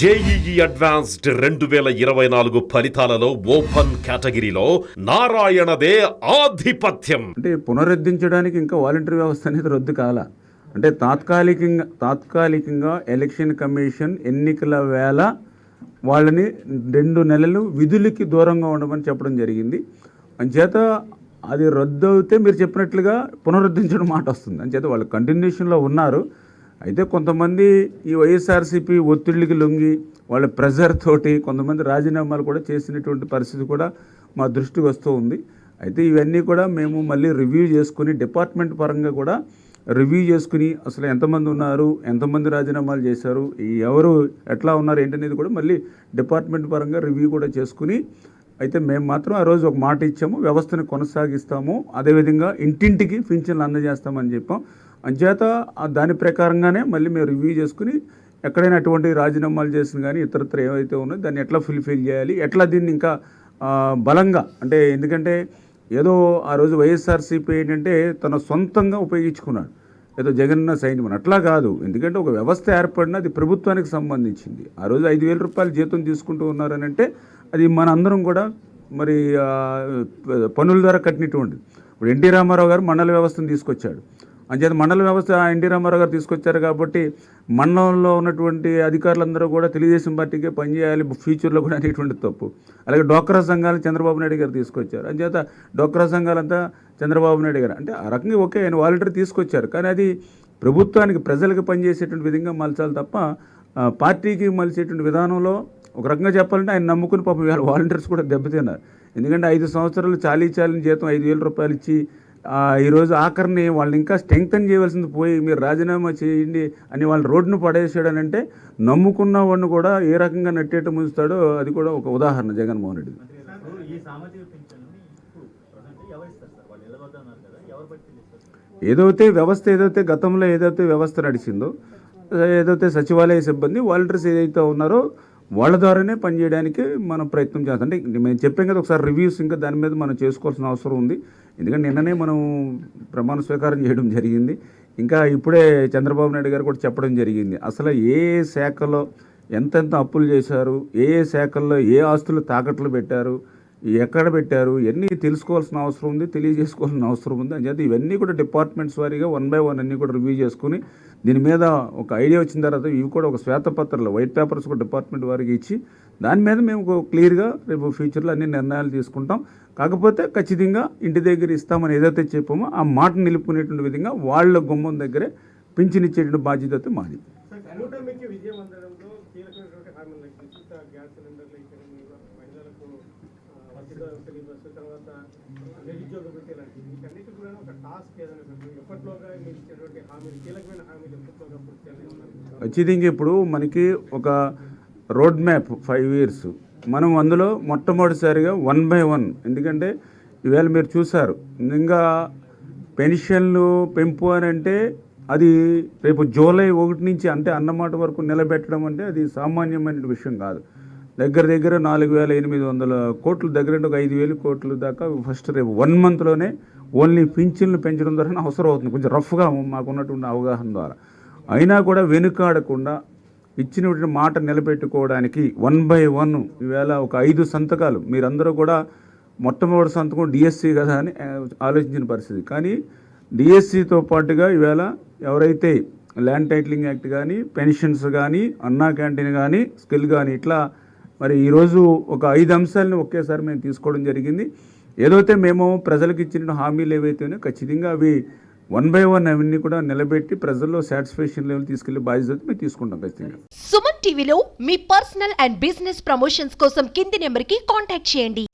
JEE advanced రెండు వేల ఇరవై నాలుగు ఫలితాలలో ఓపెన్ కేటగిరీలో నారాయణదే ఆధిపత్యం. అంటే పునరుద్ధరించడానికి ఇంకా వాలంటరీ వ్యవస్థ అనేది రద్దు కాల. అంటే తాత్కాలికంగా తాత్కాలికంగా ఎలక్షన్ కమిషన్ ఎన్నికల వేళ వాళ్ళని రెండు నెలలు విధులకి దూరంగా ఉండమని చెప్పడం జరిగింది. అంచేత అది రద్దు అయితే మీరు చెప్పినట్లుగా పునరుద్ధరించడం మాట వస్తుంది. అంచేత వాళ్ళు కంటిన్యూషన్లో ఉన్నారు. అయితే కొంతమంది ఈ వైఎస్ఆర్సీపీ ఒత్తిళ్ళకి లొంగి వాళ్ళ ప్రెజర్ తోటి కొంతమంది రాజీనామాలు కూడా చేసినటువంటి పరిస్థితి కూడా మా దృష్టికి వస్తూ ఉంది. అయితే ఇవన్నీ కూడా మేము మళ్ళీ రివ్యూ చేసుకుని డిపార్ట్మెంట్ పరంగా కూడా రివ్యూ చేసుకుని అసలు ఎంతమంది ఉన్నారు ఎంతమంది రాజీనామాలు చేశారు ఎవరు ఎట్లా ఉన్నారు ఏంటనేది కూడా మళ్ళీ డిపార్ట్మెంట్ పరంగా రివ్యూ కూడా చేసుకుని అయితే మేము మాత్రం ఆ రోజు ఒక మాట ఇచ్చాము వ్యవస్థను కొనసాగిస్తాము అదేవిధంగా ఇంటింటికి పింఛన్లు అందజేస్తామని చెప్పాం. అంచేత దాని ప్రకారంగానే మళ్ళీ మేము రివ్యూ చేసుకుని ఎక్కడైనా అటువంటి రాజీనామాలు చేసిన కానీ ఇతరత్ర ఏవైతే ఉన్నాయో దాన్ని ఎట్లా ఫుల్ఫిల్ చేయాలి ఎట్లా దీన్ని ఇంకా బలంగా అంటే ఎందుకంటే ఏదో ఆ రోజు వైఎస్ఆర్సీపీ ఏంటంటే తన సొంతంగా ఉపయోగించుకున్నాడు. ఏదో జగన్న సైన్యం అట్లా కాదు. ఎందుకంటే ఒక వ్యవస్థ ఏర్పడిన అది ప్రభుత్వానికి సంబంధించింది. ఆ రోజు ఐదు వేల రూపాయలు జీతం తీసుకుంటూ ఉన్నారని అంటే అది మన అందరం కూడా మరి పనుల ద్వారా కట్టినటువంటిది. ఇప్పుడు ఎన్టీ రామారావు గారు మండల వ్యవస్థను తీసుకొచ్చాడు. అంచేత మండల వ్యవస్థ ఎన్టీ రామారావు గారు తీసుకొచ్చారు కాబట్టి మండలంలో ఉన్నటువంటి అధికారులందరూ కూడా తెలుగుదేశం పార్టీకే పనిచేయాలి ఫ్యూచర్లో కూడా అనేటువంటి తప్పు. అలాగే డోక్రా సంఘాలు చంద్రబాబు నాయుడు గారు తీసుకొచ్చారు. అంచేత డోక్రా సంఘాలంతా చంద్రబాబు నాయుడు గారు. అంటే ఆ రకంగా ఓకే ఆయన వాలంటీర్ తీసుకొచ్చారు. కానీ అది ప్రభుత్వానికి ప్రజలకు పనిచేసేటువంటి విధంగా మలచాలి తప్ప పార్టీకి మలిచేటువంటి విధానంలో ఒక రకంగా చెప్పాలంటే ఆయన నమ్ముకుని పాపం ఇవాళ వాలంటీర్స్ కూడా దెబ్బతిన్నారు. ఎందుకంటే ఐదు సంవత్సరాలు చాలీ చాలిన జీతం ఐదు వేల రూపాయలు ఇచ్చి ఈరోజు ఆఖరిని వాళ్ళని ఇంకా స్ట్రెంగ్తన్ చేయవలసింది పోయి మీరు రాజీనామా చేయండి అని వాళ్ళు రోడ్డును పడేసాడని అంటే నమ్ముకున్న వాడిని కూడా ఏ రకంగా నట్టేట ముంచుతాడో అది కూడా ఒక ఉదాహరణ జగన్మోహన్ రెడ్డి వాళ్ళు ఏదైతే వ్యవస్థ ఏదైతే గతంలో ఏదైతే వ్యవస్థ నడిచిందో ఏదైతే సచివాలయ సిబ్బంది వాలంటీర్స్ ఏదైతే ఉన్నారో వాళ్ళ ద్వారానే పనిచేయడానికి మనం ప్రయత్నం చేస్తాం. అంటే మేము చెప్పాం కదా ఒకసారి రివ్యూస్ ఇంకా దాని మీద మనం చేసుకోవాల్సిన అవసరం ఉంది. ఎందుకంటే నిన్ననే మనం ప్రమాణ స్వీకారం చేయడం జరిగింది. ఇంకా ఇప్పుడే చంద్రబాబు నాయుడు గారు కూడా చెప్పడం జరిగింది. అసలు ఏ ఏ శాఖలో ఎంతెంత అప్పులు చేశారు ఏ ఏ శాఖల్లో ఏ ఆస్తులు తాకట్లు పెట్టారు ఎక్కడ పెట్టారు ఇవన్నీ తెలుసుకోవాల్సిన అవసరం ఉంది తెలియజేసుకోవాల్సిన అవసరం ఉంది అని చెప్పి ఇవన్నీ కూడా డిపార్ట్మెంట్స్ వారీగా వన్ బై వన్ అన్నీ కూడా రివ్యూ చేసుకుని దీని మీద ఒక ఐడియా వచ్చిన తర్వాత ఇవి కూడా ఒక శ్వేతపత్రాలు వైట్ పేపర్స్ కూడా డిపార్ట్మెంట్ వారికి ఇచ్చి దాని మీద మేము క్లియర్గా రేపు ఫ్యూచర్లో అన్ని నిర్ణయాలు తీసుకుంటాం. కాకపోతే ఖచ్చితంగా ఇంటి దగ్గర ఇస్తామని ఏదైతే చెప్పామో ఆ మాట నిలుపుకునేటువంటి విధంగా వాళ్ళ గుమ్మం దగ్గరే పింఛనిచ్చేటువంటి బాధ్యత అయితే మాది. ఫ్రీ బస్సు తర్వాత నిరుద్యోగ వృత్తి లాంటివి వీటన్నిటి కూడా ఒక టాస్క్ ఏదైనా పెట్టండి. ఎప్పట్లోగా మీరు ఇచ్చినటువంటి హామీలు కీలకమైన హామీలు ఎప్పట్లోగా పూర్తి చేయాలని ఉన్నారు ఖచ్చితంగా ఇప్పుడు మనకి ఒక రోడ్ మ్యాప్ ఫైవ్ ఇయర్స్ మనం అందులో మొట్టమొదటిసారిగా వన్ బై వన్ ఎందుకంటే ఈవేళ మీరు చూసారు ఇంకా పెన్షన్లు పెంపు అని అంటే అది రేపు జూలై ఒకటి నుంచి అంటే అన్నమాట వరకు నిలబెట్టడం అంటే అది సామాన్యమైన విషయం కాదు. దగ్గర దగ్గర నాలుగు వేల ఎనిమిది వందల కోట్లు దగ్గర ఒక ఐదు వేలు కోట్ల దాకా ఫస్ట్ రేపు వన్ మంత్లోనే ఓన్లీ పింఛన్లు పెంచడం ద్వారా అవసరం అవుతుంది. కొంచెం రఫ్గా మాకున్నటువంటి అవగాహన ద్వారా. అయినా కూడా వెనుకాడకుండా ఇచ్చినటువంటి మాట నిలబెట్టుకోవడానికి వన్ బై వన్ ఈవేళ ఒక ఐదు సంతకాలు. మీరందరూ కూడా మొట్టమొదటి సంతకం డిఎస్సి కదా అని ఆలోచించిన పరిస్థితి. కానీ డిఎస్సితో పాటుగా ఈవేళ ఎవరైతే ల్యాండ్ టైటిలింగ్ యాక్ట్ కానీ పెన్షన్స్ కానీ అన్నా క్యాంటీన్ కానీ స్కిల్ కానీ ఇట్లా మరి ఈరోజు ఒక ఐదు అంశాలను ఒకేసారి మేము తీసుకోవడం జరిగింది. ఏదైతే మేము ప్రజలకు ఇచ్చిన హామీలు ఏవైతే ఉన్నాయో ఖచ్చితంగా అవి వన్ బై వన్ అవన్నీ కూడా నిలబెట్టి ప్రజల్లో సాటిస్ఫాక్షన్ లెవెల్ తీసుకెళ్ళే బాధ్యత మేము తీసుకుంటాం ఖచ్చితంగా. సుమన్ టీవీలో మీ పర్సనల్ అండ్ బిజినెస్ ప్రమోషన్స్ కోసం కింది నెంబర్కి కాంటాక్ట్ చేయండి.